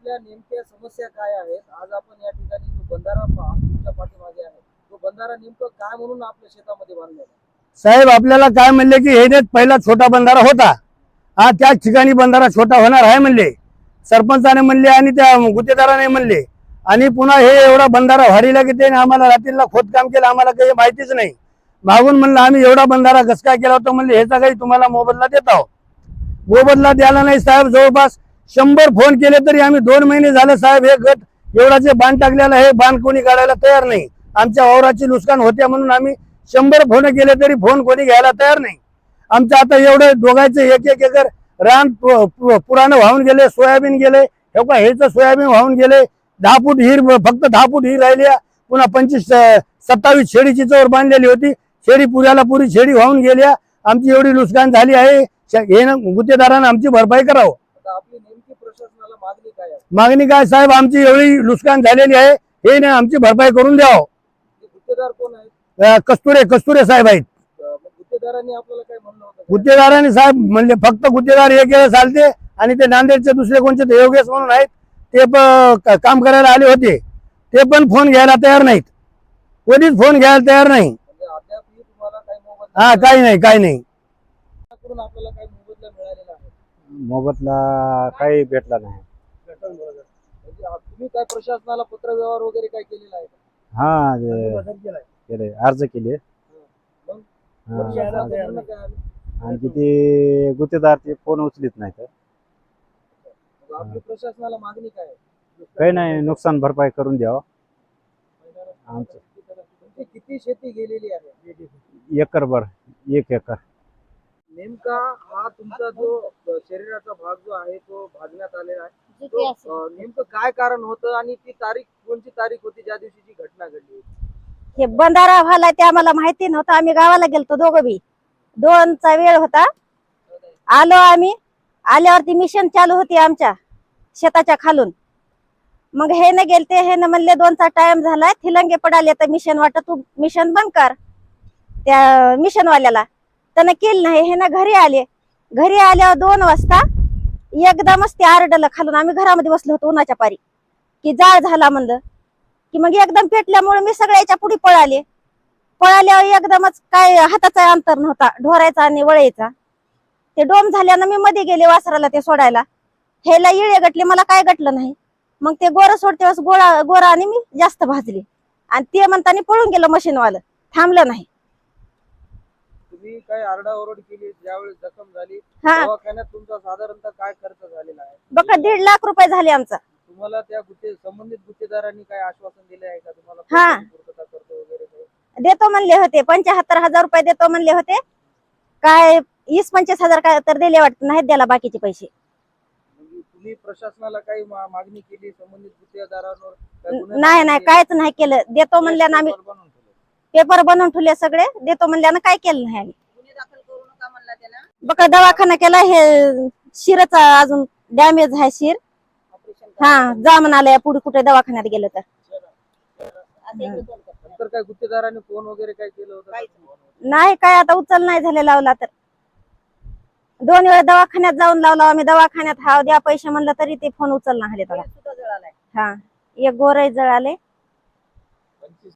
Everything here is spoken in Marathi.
आपल्या नेमक्या समस्या काय आहेत आज आपण या ठिकाणी जो बंधारा पहा तुमच्या पाठीमागे आहे. तो बंधारा नेमकं काय म्हणून आपल्या शेतामध्ये बांधलेला आहे? साहेब आपल्याला काय म्हणले की हे देत पहिला छोटा बंधारा होता. हा त्याच ठिकाणी बंधारा छोटा होणार आहे म्हणले. सरपंचाने म्हणले आणि त्या गुत्तेदाराने म्हणले. आणि पुन्हा हे एवढा बंधारा व्हारीला की त्याने आम्हाला रात्रीला खोदकाम केलं आम्हाला काही माहितीच नाही. मागून म्हणलं आम्ही एवढा बंधारा कस केला होता? म्हणले ह्याचा काही तुम्हाला मोबदला देत आहोत. मोबदला द्यायला नाही साहेब जवळपास शंभर फोन केले तरी आम्ही दोन महिने झाले साहेब हे गट एवढाचे बांध टाकलेलं हे बांध कोणी काढायला तयार नाही. आमच्या वावराची नुकसान होते म्हणून आम्ही शंभर फोन केले तरी फोन कोणी घ्यायला तयार नाही. आमचं आता एवढे दोघांचे एक एक एकर रान पु- पुरानं वाहून गेले सोयाबीन गेले हे का हेच सोयाबीन वाहून गेले दहा फूट हिर फक्त दहा फूट हिर राहिली पुन्हा पंचवीस सत्तावीस शेडीची चोर बांधलेली होती शेडी पुऱ्याला पुरी शेडी वाहून गेल्या आमची एवढी नुकसान झाली आहे श- हे ना आमची भरपाई करावं आता आपली नेमकी प्रशासनाला मागणी काय साहेब आमची एवढी नुकसान झालेली आहे. हे ना आमची भरपाई करून द्यावं ते गुत्तेदार कोण आहेत? अं, कस्तुरे कस्तुरे साहेब आहेत. गुत्तेदारांनी आपल्याला काय म्हणलं होतं? का? गुत्तेदारांनी साहेब म्हणले फक्त गुत्तेदार एक वेळेस चालते आणि ते नांदेडचे दुसरे कोणते योगेश म्हणून आहेत ते काम करायला आले होते. ते पण फोन घ्यायला तयार नाहीत. कोणीच फोन घ्यायला तयार नाही. म्हणजे हा काही नाही. काही नाही. करून आपल्याला काही मोबदला काही भेटला नाही. म्हणजे तुम्ही काय प्रशासनाला पत्र व्यवहार वगैरे काय केलेला आहे का? हा ते अर्ज केले. मग? प्रशासनाचं आणि म्हणणं काय आलं? ते गुत्तेदार ते फोन उचलीत नाही तर मग आपली प्रशासनाला मागणी काय आहे? काही नाही नुकसान भरपाई करून द्यावं. आमचं. तुमची किती शेती गेलेली आहे? एकर भर एक एकर. नेमका हा तुमचा जो शरीराचा भाग जो आहे तो भाजण्यात आलेला आहे. तो अ, नेमकं काय कारण होतं आणि ती तारीख कोणती तारीख होती ज्या दिवशीची घटना घडली होती? हे बंधारा व्हायला ते आम्हाला माहिती नव्हतं. आम्ही गावाला गेलतो दोघं बी. दोनचा वेळ होता. आलो आम्ही. आल्यावरती मिशन चालू होती आमच्या शेताच्या खालून. मग हे न गेलते हे न म्हणले दोनचा टाइम झालाय थिलंगे पडाले तर मिशन वाटत तू मिशन बंद कर. त्या मिशन वाल्याला. त्यानं केलं नाही. हे ना घरी आले. घरी आल्यावर दोन वाजता एकदमच ते आरडलं खालून आम्ही घरामध्ये बसलो होतो उन्हाच्या पारी. की जाळ झाला म्हणलं. की मग एकदम पेटल्यामुळे मी सगळ्याच्या पुढे पळाले. पळाल्यावर एकदमच काय हाताचा अंतर नव्हता ढोरायचा आणि वळायचा ते डोम झाल्यानं मी मध्ये गेले वासराला ते सोडायला. हेला इळे गटले मला काय गटलं नाही. मग ते गोरं सोडते वेळेस गोळा गोरा आणि मी जास्त भाजले. आणि ते म्हणताना पळून गेलं मशीनवालं. थांबलं नाही. तुम्ही काय आरडाओरड केली ज्यावेळेस जखम झाली हा. दवाखान्यात तुमचा साधारणतः काय खर्च झालेला आहे? बघा दीड लाख रुपये झाले आमचा. तुम्हाला त्या गुत्ते संबंधित गुत्तेदारांनी काय आश्वासन दिले आहे का? तुम्हाला हा. पैशाची पूर्तता करतो वगैरे काही? देतो म्हणले होते पंच्याहत्तर हजार रुपये देतो म्हणले होते. काय वीस पंचवीस हजार काय तर दिले वाटत नाहीत द्याला बाकीचे पैसे. म्हणजे तुम्ही प्रशासनाला काही मा- मागणी केली संबंधित गुत्तेदारांवर? काय गुन्हे नाही दाखल नाही केले? काहीच नाही केलं. देतो म्हणल्यानं आम्ही पेपर बनवून ठेवले. पेपर बनवून ठेवले सगळे. देतो म्हणल्यानं काय केलं नाही आम्ही. बघा दवाखाना केला हे शिरचा अजून डॅमेज आहे शिर. हा जा म्हणाले पुढे कुठे दवाखान्यात गेलं तर. नंतर काय गुत्तेदारांनी फोन वगैरे काय केलं होतं? का? नाही. काय आता उचल नाही झाले लावला तर. दोन वेळा दवाखान्यात जाऊन लावला आम्ही दवाखान्यात हाव द्या पैसे म्हणलं तरी ते फोन उचल नाही त्याला. हा एक गोरही जळाले. पंचवीस